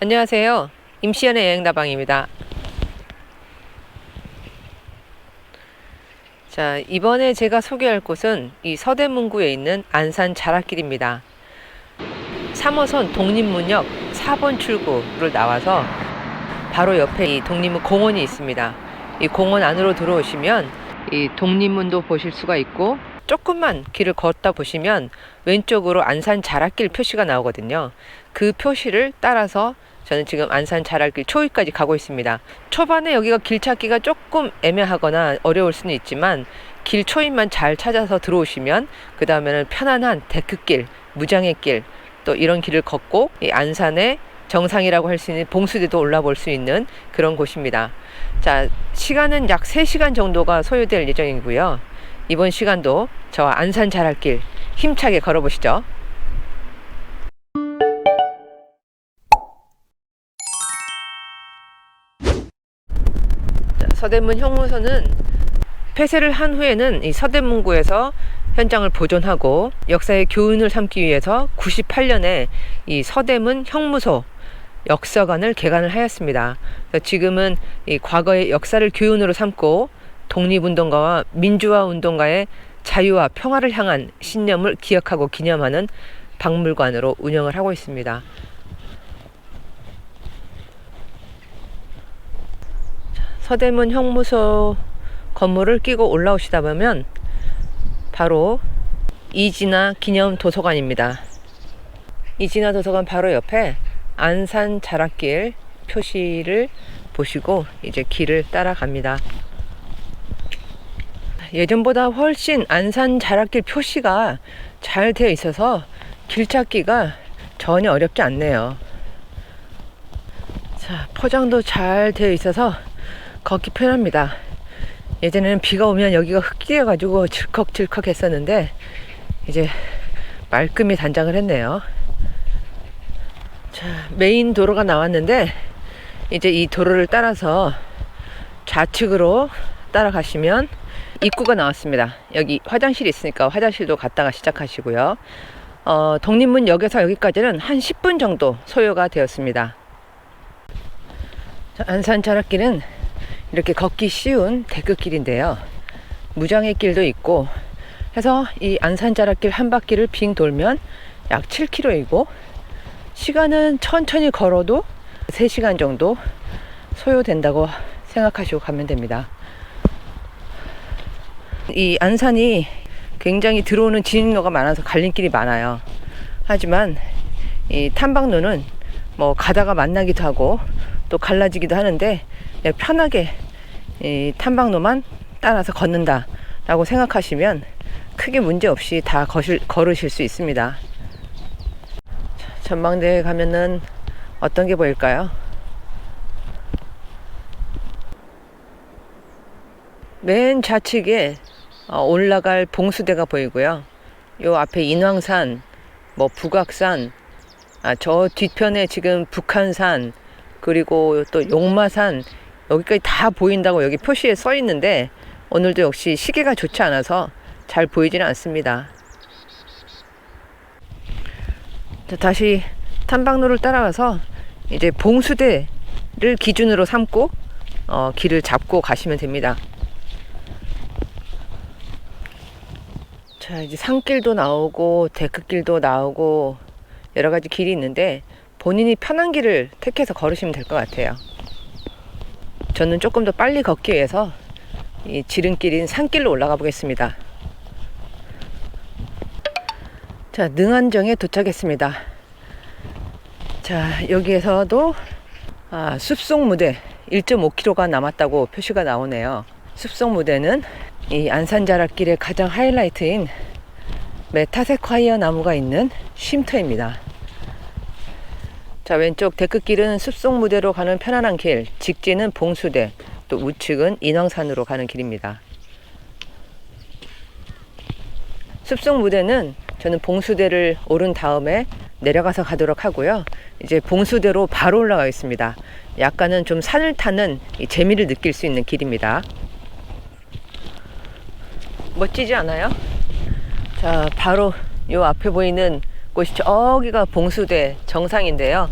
안녕하세요. 임시연의 여행다방입니다. 자, 이번에 제가 소개할 곳은 이 서대문구에 있는 안산 자락길입니다. 3호선 독립문역 4번 출구를 나와서 바로 옆에 이 독립문 공원이 있습니다. 이 공원 안으로 들어오시면 이 독립문도 보실 수가 있고 조금만 길을 걷다 보시면 왼쪽으로 안산 자락길 표시가 나오거든요. 그 표시를 따라서 저는 지금 안산 자락길 초위까지 가고 있습니다. 초반에 여기가 길 찾기가 조금 애매하거나 어려울 수는 있지만 길 초입만 잘 찾아서 들어오시면 그 다음에는 편안한 데크길, 무장의 길, 또 이런 길을 걷고 이 안산의 정상이라고 할 수 있는 봉수대도 올라볼 수 있는 그런 곳입니다. 자, 시간은 약 3시간 정도가 소요될 예정이고요. 이번 시간도 저와 안산 자락길 힘차게 걸어보시죠. 서대문 형무소는 폐쇄를 한 후에는 이 서대문구에서 현장을 보존하고 역사의 교훈을 삼기 위해서 98년에 이 서대문 형무소 역사관을 개관을 하였습니다. 그래서 지금은 이 과거의 역사를 교훈으로 삼고 독립운동가와 민주화 운동가의 자유와 평화를 향한 신념을 기억하고 기념하는 박물관으로 운영을 하고 있습니다. 서대문 형무소 건물을 끼고 올라오시다 보면 바로 이진아 기념 도서관입니다. 이진아 도서관 바로 옆에 안산 자락길 표시를 보시고 이제 길을 따라갑니다. 예전보다 훨씬 안산 자락길 표시가 잘 되어 있어서 길 찾기가 전혀 어렵지 않네요. 자, 포장도 잘 되어 있어서 걷기 편합니다. 예전에는 비가 오면 여기가 흙길이어가지고 질컥질컥 했었는데 이제 말끔히 단장을 했네요. 자, 메인 도로가 나왔는데 이제 이 도로를 따라서 좌측으로 따라가시면 입구가 나왔습니다. 여기 화장실이 있으니까 화장실도 갔다가 시작하시고요. 어, 독립문역에서 여기까지는 한 10분 정도 소요가 되었습니다. 자, 안산 자락길은 이렇게 걷기 쉬운 데크길인데요. 무장의 길도 있고 해서 이 안산 자락길 한 바퀴를 빙 돌면 약 7km이고 시간은 천천히 걸어도 3시간 정도 소요된다고 생각하시고 가면 됩니다. 이 안산이 굉장히 들어오는 진입로가 많아서 갈림길이 많아요. 하지만 이 탐방로는 뭐 가다가 만나기도 하고 또 갈라지기도 하는데 편하게 이 탐방로만 따라서 걷는다라고 생각하시면 크게 문제 없이 다 거실, 걸으실 수 있습니다. 전망대에 가면은 어떤 게 보일까요? 맨 좌측에 어, 올라갈 봉수대가 보이고요. 요 앞에 인왕산, 뭐 북악산, 아, 저 뒤편에 지금 북한산, 그리고 또 용마산, 여기까지 다 보인다고 여기 표시에 써 있는데, 오늘도 역시 시계가 좋지 않아서 잘 보이지는 않습니다. 자, 다시 탐방로를 따라가서 이제 봉수대를 기준으로 삼고 어, 길을 잡고 가시면 됩니다. 자, 이제 산길도 나오고 데크길도 나오고 여러 가지 길이 있는데 본인이 편한 길을 택해서 걸으시면 될 것 같아요. 저는 조금 더 빨리 걷기 위해서 이 지름길인 산길로 올라가 보겠습니다. 자, 능안정에 도착했습니다. 자, 여기에서도 아, 숲속 무대 1.5km가 남았다고 표시가 나오네요. 숲속 무대는 이 안산 자락길의 가장 하이라이트인 메타세콰이어 나무가 있는 쉼터입니다. 자, 왼쪽 데크길은 숲속 무대로 가는 편안한 길, 직진은 봉수대, 또 우측은 인왕산으로 가는 길입니다. 숲속 무대는 저는 봉수대를 오른 다음에 내려가서 가도록 하고요. 이제 봉수대로 바로 올라가겠습니다. 약간은 좀 산을 타는 이 재미를 느낄 수 있는 길입니다. 멋지지 않아요? 자, 바로 요 앞에 보이는 곳이 저기가 봉수대 정상인데요.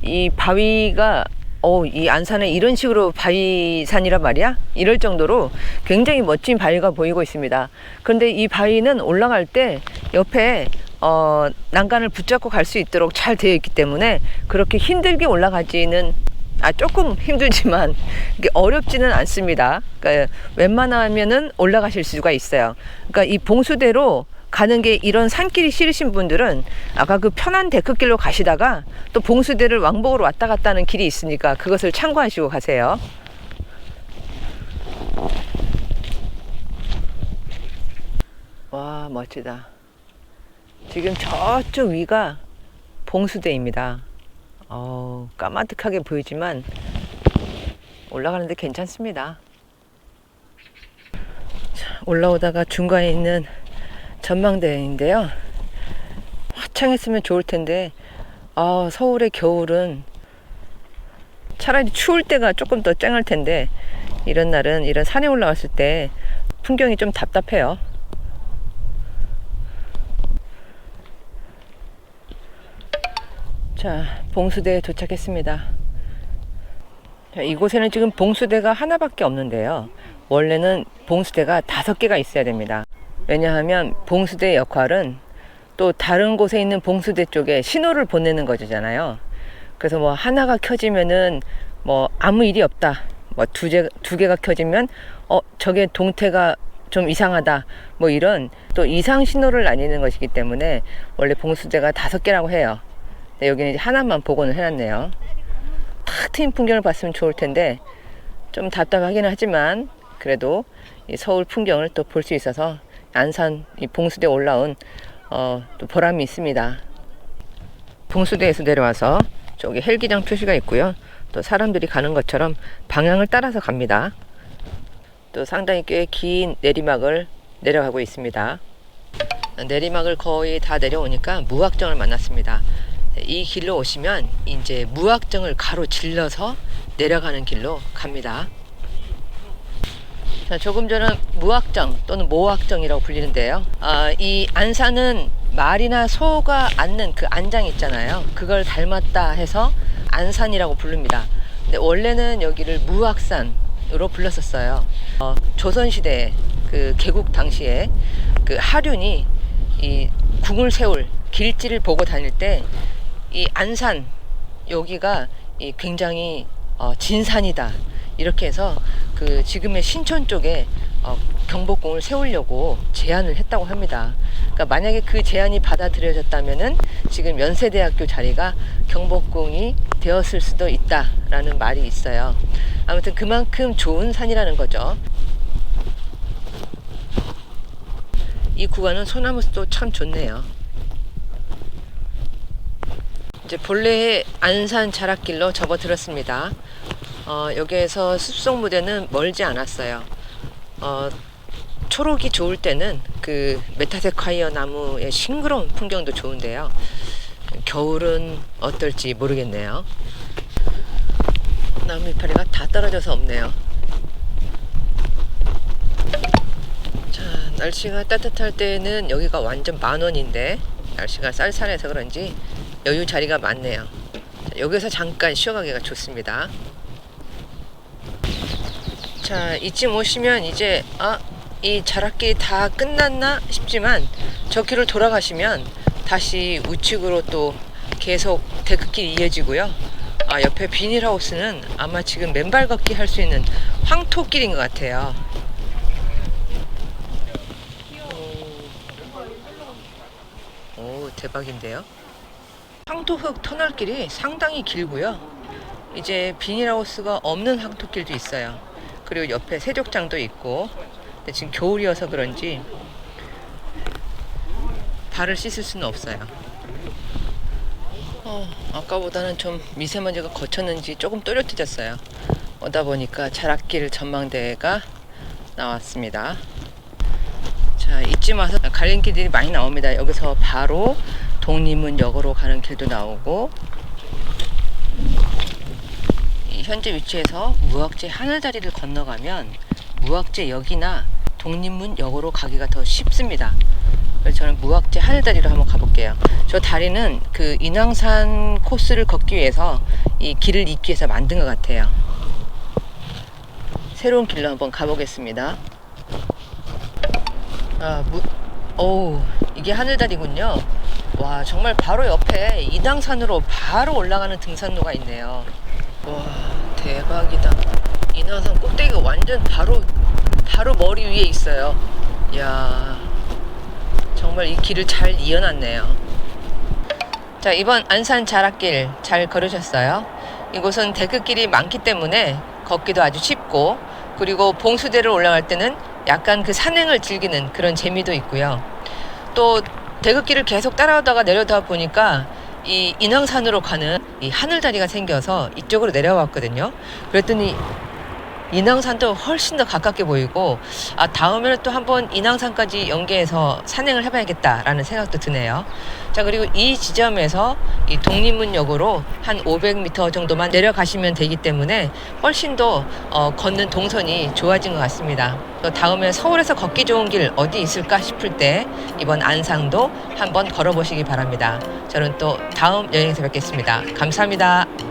이 바위가 어, 이 안산에 이런 식으로 바위산이란 말이야? 이럴 정도로 굉장히 멋진 바위가 보이고 있습니다. 그런데 이 바위는 올라갈 때 옆에 어, 난간을 붙잡고 갈 수 있도록 잘 되어 있기 때문에 그렇게 힘들게 올라가지는 아 조금 힘들지만 이게 어렵지는 않습니다. 그러니까 웬만하면은 올라가실 수가 있어요. 그러니까 이 봉수대로 가는 게 이런 산길이 싫으신 분들은 아까 그 편한 데크길로 가시다가 또 봉수대를 왕복으로 왔다 갔다 하는 길이 있으니까 그것을 참고하시고 가세요. 와 멋지다. 지금 저쪽 위가 봉수대입니다. 어 까마득하게 보이지만 올라가는데 괜찮습니다. 자, 올라오다가 중간에 있는 전망대인데요. 화창했으면 좋을 텐데, 아, 서울의 겨울은 차라리 추울 때가 조금 더 쨍할 텐데, 이런 날은 이런 산에 올라왔을 때 풍경이 좀 답답해요. 자, 봉수대에 도착했습니다. 자, 이곳에는 지금 봉수대가 하나밖에 없는데요. 원래는 봉수대가 다섯 개가 있어야 됩니다. 왜냐하면 봉수대의 역할은 또 다른 곳에 있는 봉수대 쪽에 신호를 보내는 거잖아요. 그래서 뭐 하나가 켜지면은 뭐 아무 일이 없다. 뭐두두 개가 켜지면 어 저게 동태가 좀 이상하다. 뭐 이런 또 이상 신호를 나뉘는 것이기 때문에 원래 봉수대가 다섯 개라고 해요. 근데 여기는 이제 하나만 복원을 해놨네요. 탁 트인 풍경을 봤으면 좋을 텐데 좀 답답하기는 하지만 그래도 이 서울 풍경을 또 볼 수 있어서 안산 이 봉수대 올라온 어, 또 보람이 있습니다. 봉수대에서 내려와서 저기 헬기장 표시가 있고요. 또 사람들이 가는 것처럼 방향을 따라서 갑니다. 또 상당히 꽤 긴 내리막을 내려가고 있습니다. 내리막을 거의 다 내려오니까 무학정을 만났습니다. 이 길로 오시면 이제 무학정을 가로 질러서 내려가는 길로 갑니다. 자, 조금 전은 무학정 또는 모학정이라고 불리는데요. 아, 이 안산은 말이나 소가 앉는 그 안장 있잖아요. 그걸 닮았다 해서 안산이라고 부릅니다. 근데 원래는 여기를 무학산으로 불렀었어요. 어, 조선시대 그 개국 당시에 그 하륜이 이 궁을 세울 길지를 보고 다닐 때 이 안산 여기가 이 굉장히 어, 진산이다 이렇게 해서 그 지금의 신촌 쪽에 어, 경복궁을 세우려고 제안을 했다고 합니다. 그러니까 만약에 그 제안이 받아들여졌다면은 지금 연세대학교 자리가 경복궁이 되었을 수도 있다라는 말이 있어요. 아무튼 그만큼 좋은 산이라는 거죠. 이 구간은 소나무도 참 좋네요. 이제 본래의 안산 자락길로 접어들었습니다. 어, 여기에서 숲속 무대는 멀지 않았어요. 어, 초록이 좋을 때는 그 메타세콰이어 나무의 싱그러운 풍경도 좋은데요. 겨울은 어떨지 모르겠네요. 나무 이파리가 다 떨어져서 없네요. 자, 날씨가 따뜻할 때는 여기가 완전 만원인데 날씨가 쌀쌀해서 그런지 여유 자리가 많네요. 자, 여기서 잠깐 쉬어가기가 좋습니다. 자, 이쯤 오시면 이제 아, 이 자락길이 다 끝났나 싶지만 저 길을 돌아가시면 다시 우측으로 또 계속 데크길이 이어지고요. 아, 옆에 비닐하우스는 아마 지금 맨발 걷기 할 수 있는 황토길인 것 같아요. 오, 오, 대박인데요. 황토흙 터널길이 상당히 길고요. 이제 비닐하우스가 없는 황토길도 있어요. 그리고 옆에 세족장도 있고 근데 지금 겨울이어서 그런지 발을 씻을 수는 없어요. 어, 아까보다는 좀 미세먼지가 거쳤는지 조금 또렷해졌어요. 오다 보니까 자락길 전망대가 나왔습니다. 자, 이쯤 와서 갈림길들이 많이 나옵니다. 여기서 바로 독립문역으로 가는 길도 나오고 이 현재 위치에서 무학재 하늘다리를 건너가면 무학재역이나 독립문역으로 가기가 더 쉽습니다. 그래서 저는 무악지 하늘다리로 한번 가볼게요. 저 다리는 그 인왕산 코스를 걷기 위해서 이 길을 잇기 위해서 만든 것 같아요. 새로운 길로 한번 가보겠습니다. 아, 무, 어우, 이게 하늘다리군요. 와, 정말 바로 옆에 인왕산으로 바로 올라가는 등산로가 있네요. 와, 대박이다. 인왕산 꼭대기가 완전 바로, 바로 머리 위에 있어요. 이야, 정말 이 길을 잘 이어놨네요. 자, 이번 안산 자락길 잘 걸으셨어요? 이곳은 데크길이 많기 때문에 걷기도 아주 쉽고, 그리고 봉수대를 올라갈 때는 약간 그 산행을 즐기는 그런 재미도 있고요. 또 대극길을 계속 따라오다가 내려다 보니까 이 인왕산으로 가는 이 하늘다리가 생겨서 이쪽으로 내려왔거든요. 그랬더니 인왕산도 훨씬 더 가깝게 보이고 아 다음에는 또 한번 인왕산까지 연계해서 산행을 해봐야겠다라는 생각도 드네요. 자 그리고 이 지점에서 이 독립문역으로 한 500m 정도만 내려가시면 되기 때문에 훨씬 더 어, 걷는 동선이 좋아진 것 같습니다. 또 다음에 서울에서 걷기 좋은 길 어디 있을까 싶을 때 이번 안상도 한번 걸어보시기 바랍니다. 저는 또 다음 여행에서 뵙겠습니다. 감사합니다.